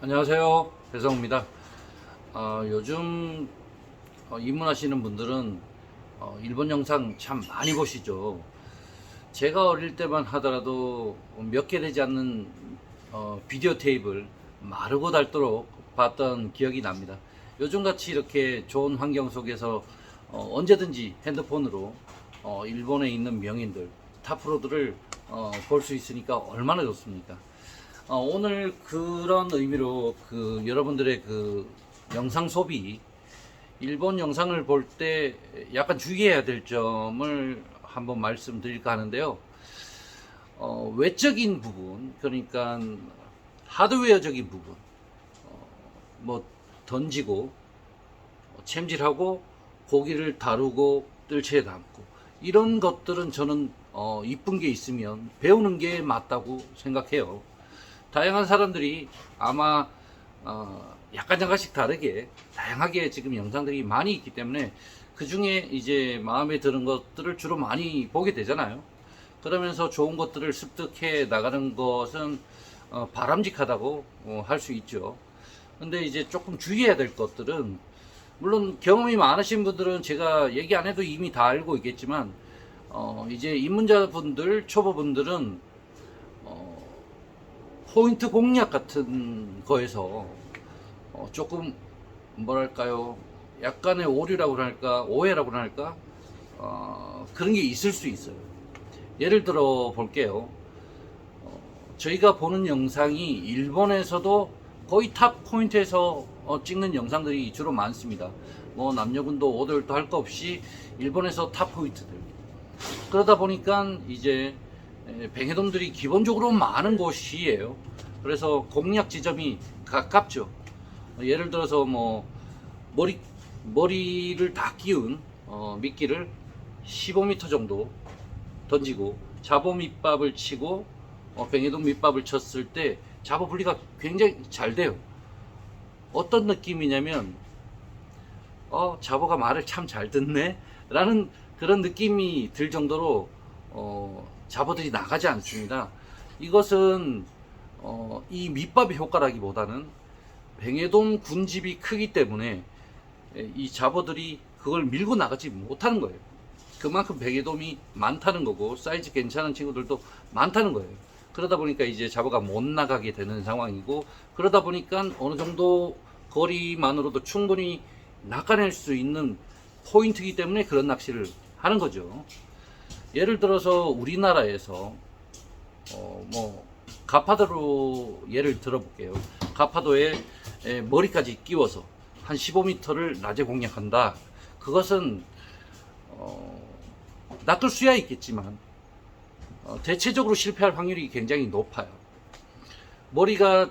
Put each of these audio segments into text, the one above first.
안녕하세요. 배성우입니다. 어, 요즘 어, 입문하시는 분들은 어, 일본 영상 참 많이 보시죠. 제가 어릴 때만 하더라도 몇 개 되지 않는 어, 비디오 테이프를 마르고 닳도록 봤던 기억이 납니다. 요즘같이 이렇게 좋은 환경 속에서 어, 언제든지 핸드폰으로 어, 일본에 있는 명인들, 탑프로들을 어, 볼 수 있으니까 얼마나 좋습니까? 어, 오늘 그런 의미로 그 여러분들의 그 영상 소비 일본 영상을 볼 때 약간 주의해야 될 점을 한번 말씀드릴까 하는데요. 어, 외적인 부분 그러니까 하드웨어적인 부분 어, 뭐 던지고 챔질하고 고기를 다루고 뜰채에 담고 이런 것들은 저는 어, 이쁜 게 있으면 배우는 게 맞다고 생각해요. 다양한 사람들이 아마 어, 약간 약간씩 다르게 다양하게 지금 영상들이 많이 있기 때문에 그 중에 이제 마음에 드는 것들을 주로 많이 보게 되잖아요. 그러면서 좋은 것들을 습득해 나가는 것은 어, 바람직하다고 어, 할수 있죠. 근데 이제 조금 주의해야 될 것들은 물론 경험이 많으신 분들은 제가 얘기 안 해도 이미 다 알고 있겠지만 어, 이제 입문자분들 초보분들은 어, 포인트 공략 같은 거에서 어, 조금 뭐랄까요? 약간의 오류라고 할까 오해라고 할까 어, 그런 게 있을 수 있어요. 예를 들어 볼게요. 어, 저희가 보는 영상이 일본에서도 거의 탑 포인트에서 어, 찍는 영상들이 주로 많습니다. 뭐 남녀군도 오돌도 할 거 없이 일본에서 탑 포인트들. 그러다 보니까 이제 에, 뱅해돔들이 기본적으로 많은 곳이에요. 그래서 공략 지점이 가깝죠. 어, 예를 들어서 뭐 머리 머리를 다 끼운 어, 미끼를 15m 정도 던지고 잡어 밑밥을 치고 어, 뱅해돔 밑밥을 쳤을 때 잡어 분리가 굉장히 잘 돼요. 어떤 느낌이냐면 어 잡어가 말을 참 잘 듣네 라는 그런 느낌이 들 정도로 어, 잡어들이 나가지 않습니다. 이것은 어, 이 밑밥의 효과라기보다는 뱅에돔 군집이 크기 때문에 에, 이 잡어들이 그걸 밀고 나가지 못하는 거예요. 그만큼 뱅에돔이 많다는 거고 사이즈 괜찮은 친구들도 많다는 거예요. 그러다 보니까 이제 잡어가 못 나가게 되는 상황이고 그러다 보니까 어느 정도 거리만으로도 충분히 낚아낼 수 있는 포인트이기 때문에 그런 낚시를 하는 거죠. 예를 들어서 우리나라에서 어 뭐 가파도로 예를 들어볼게요. 가파도에 에, 머리까지 끼워서 한 15m를 낮에 공략한다. 그것은 어, 낚을 수야 있겠지만 어, 대체적으로 실패할 확률이 굉장히 높아요. 머리가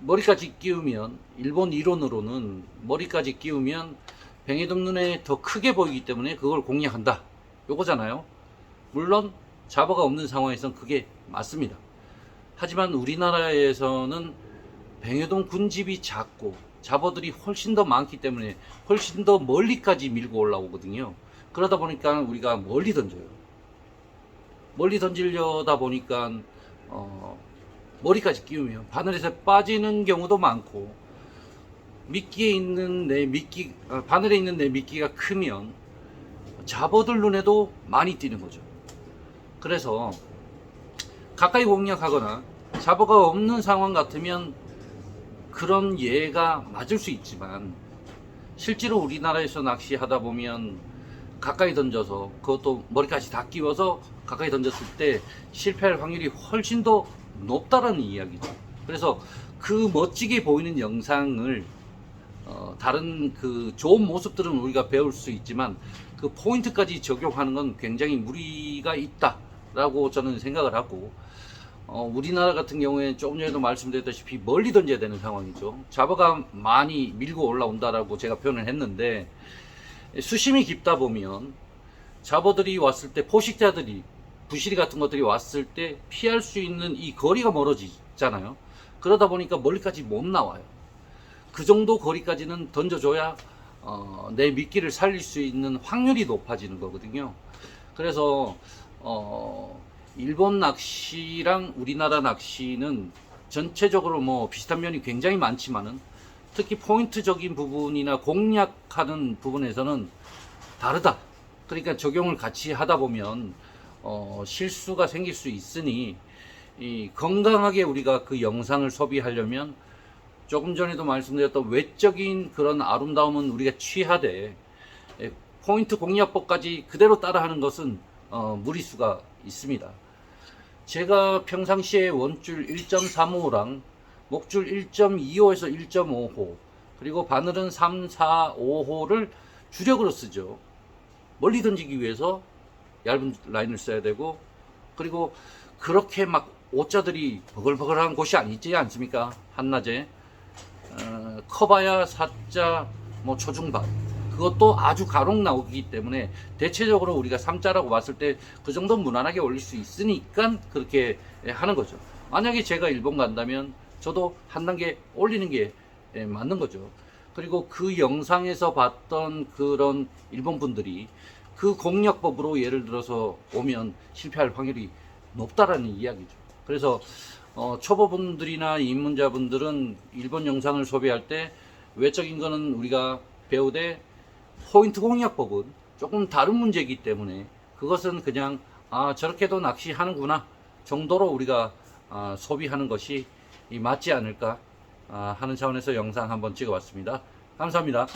머리까지 끼우면 일본 이론으로는 머리까지 끼우면 뱅에돔 눈에 더 크게 보이기 때문에 그걸 공략한다. 요거잖아요. 물론 잡어가 없는 상황에선 그게 맞습니다. 하지만 우리나라에서는 뱅에돔 군집이 작고 잡어들이 훨씬 더 많기 때문에 훨씬 더 멀리까지 밀고 올라오거든요. 그러다 보니까 우리가 멀리 던져요. 멀리 던지려다 보니까 어, 머리까지 끼우면 바늘에서 빠지는 경우도 많고 미끼에 있는 내 미끼 어, 바늘에 있는 내 미끼가 크면 잡어들 눈에도 많이 띄는 거죠. 그래서 가까이 공략하거나 잡어가 없는 상황 같으면 그런 예가 맞을 수 있지만 실제로 우리나라에서 낚시하다 보면 가까이 던져서 그것도 머리까지 다 끼워서 가까이 던졌을 때 실패할 확률이 훨씬 더 높다라는 이야기죠. 그래서 그 멋지게 보이는 영상을 어, 다른 그 좋은 모습들은 우리가 배울 수 있지만 그 포인트까지 적용하는 건 굉장히 무리가 있다 라고 저는 생각을 하고 어, 우리나라 같은 경우에 조금 전에도 말씀드렸다시피 멀리 던져야 되는 상황이죠. 잡어가 많이 밀고 올라온다라고 제가 표현을 했는데 수심이 깊다 보면 잡어들이 왔을 때 포식자들이 부시리 같은 것들이 왔을 때 피할 수 있는 이 거리가 멀어지잖아요. 그러다 보니까 멀리까지 못 나와요. 그 정도 거리까지는 던져줘야 어, 내 미끼를 살릴 수 있는 확률이 높아지는 거거든요. 그래서 어, 일본 낚시랑 우리나라 낚시는 전체적으로 뭐 비슷한 면이 굉장히 많지만은 특히 포인트적인 부분이나 공략하는 부분에서는 다르다. 그러니까 적용을 같이 하다 보면 어, 실수가 생길 수 있으니 이 건강하게 우리가 그 영상을 소비하려면 조금 전에도 말씀드렸던 외적인 그런 아름다움은 우리가 취하되 예, 포인트 공략법까지 그대로 따라하는 것은 어, 무리수가 있습니다. 제가 평상시에 원줄 1.35랑 목줄 1.25에서 1.5호 그리고 바늘은 3, 4, 5호를 주력으로 쓰죠. 멀리 던지기 위해서 얇은 라인을 써야 되고 그리고 그렇게 막 오자들이 버글버글한 곳이 아니지 않습니까? 한낮에 어, 커봐야 사자 뭐 초중반 그것도 아주 가록 나오기 때문에 대체적으로 우리가 3자라고 봤을 때 그 정도 무난하게 올릴 수 있으니까 그렇게 하는 거죠. 만약에 제가 일본 간다면 저도 한 단계 올리는 게 예, 맞는 거죠. 그리고 그 영상에서 봤던 그런 일본 분들이 그 공략법으로 예를 들어서 오면 실패할 확률이 높다라는 이야기죠. 그래서 어, 초보분들이나 입문자분들은 일본 영상을 소비할 때 외적인 거는 우리가 배우되 포인트 공략법은 조금 다른 문제이기 때문에 그것은 그냥 아 저렇게도 낚시하는구나 정도로 우리가 아, 소비하는 것이 이 맞지 않을까 아, 하는 차원에서 영상 한번 찍어봤습니다. 감사합니다.